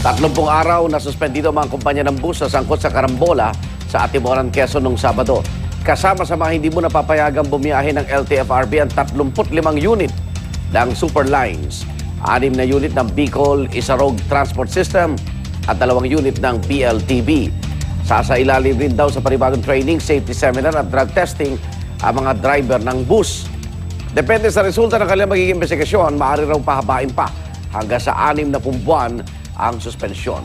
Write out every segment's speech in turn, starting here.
Tatlumpung araw na suspendido mga kumpanya ng bus sa sangkot sa Karambola sa Atimoran, Quezon noong Sabado. Kasama sa mga hindi mo napapayagang bumiyahe ng LTFRB ang 35 unit ng Superlines, anim na unit ng Bicol Isarog Transport System at dalawang unit ng BLTB. Sasailalim rin daw sa panibagong training, safety seminar at drug testing ang mga driver ng bus. Depende sa resulta ng kanilang magiging investigasyon, maaari raw pahabain pa hanggang sa anim na buwan ang suspensyon.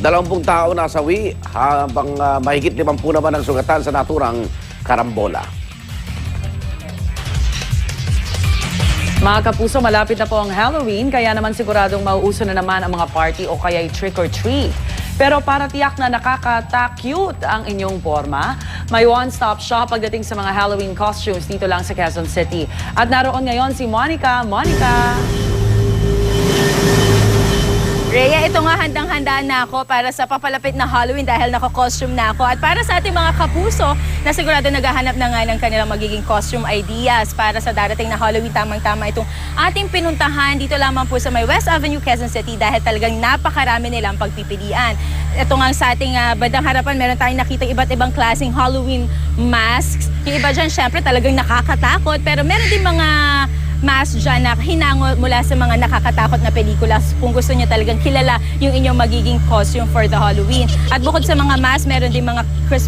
Dalawampung tao nasawi habang ah, mahigit limampu naman ang sugatan sa naturang karambola. Mga kapuso, malapit na po ang Halloween, kaya naman siguradong mauuso na naman ang mga party o kaya trick or treat. Pero para tiyak na nakakata-cute ang inyong forma, may one-stop shop pagdating sa mga Halloween costumes dito lang sa Quezon City. At naroon ngayon si Monica. Monica! Rhea, ito nga handang-handa na ako para sa papalapit na Halloween dahil naka-costume na ako. At para sa ating mga kapuso na sigurado naghahanap na nga ng kanilang magiging costume ideas para sa darating na Halloween, tamang-tama itong ating pinuntahan dito lamang po sa may West Avenue, Quezon City dahil talagang napakarami nilang pagpipilian. Ito nga sa ating ah, bandang harapan, meron tayong nakita iba't ibang klaseng Halloween masks. Yung iba dyan, syempre, talagang nakakatakot. Pero meron din mga dyan na hinango mula sa mga nakakatakot na pelikula kung gusto niyo talagang kilala yung inyong magiging costume for the Halloween. At bukod sa mga mask, meron din mga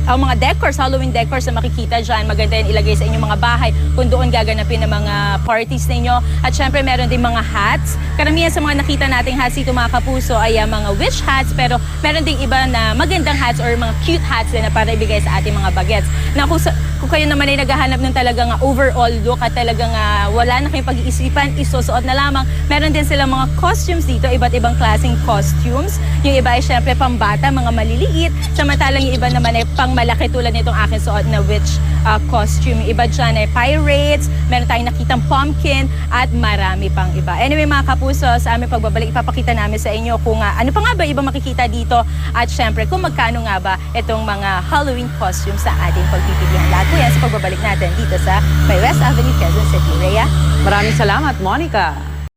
ah, mga decors, Halloween decors na makikita dyan. Maganda yan ilagay sa inyong mga bahay kung doon gaganapin ang mga parties ninyo. At syempre, meron din mga hats. Karamihan sa mga nakita nating hats dito mga kapuso ay ah, mga witch hats pero meron ding iba na magandang hats or mga cute hats din na para ibigay sa ating mga bagets. Na kung, sa- kung kayo naman ay naghahanap ng talagang overall look at talagang ah, wala na kayong pag-iisipan, isusuot na lamang. Meron din silang mga costumes dito, iba't ibang klaseng costumes. Yung iba ay syempre pambata, mga maliliit. Samantalang yung iba naman ay pang malaki tulad nitong aking suot na witch ah, costume. Iba dyan ay pirates, meron tayong nakitang pumpkin at marami pang iba. Anyway mga kapuso, sa aming pagbabalik, ipapakita namin sa inyo kung ah, ano pa nga ba iba makikita dito at syempre kung magkano nga ba itong mga Halloween costumes sa ating pagpipilihan. Lahat po yan sa pagbabalik natin dito sa may West Avenue, Quezon City. Rhea? Maraming salamat, Monica.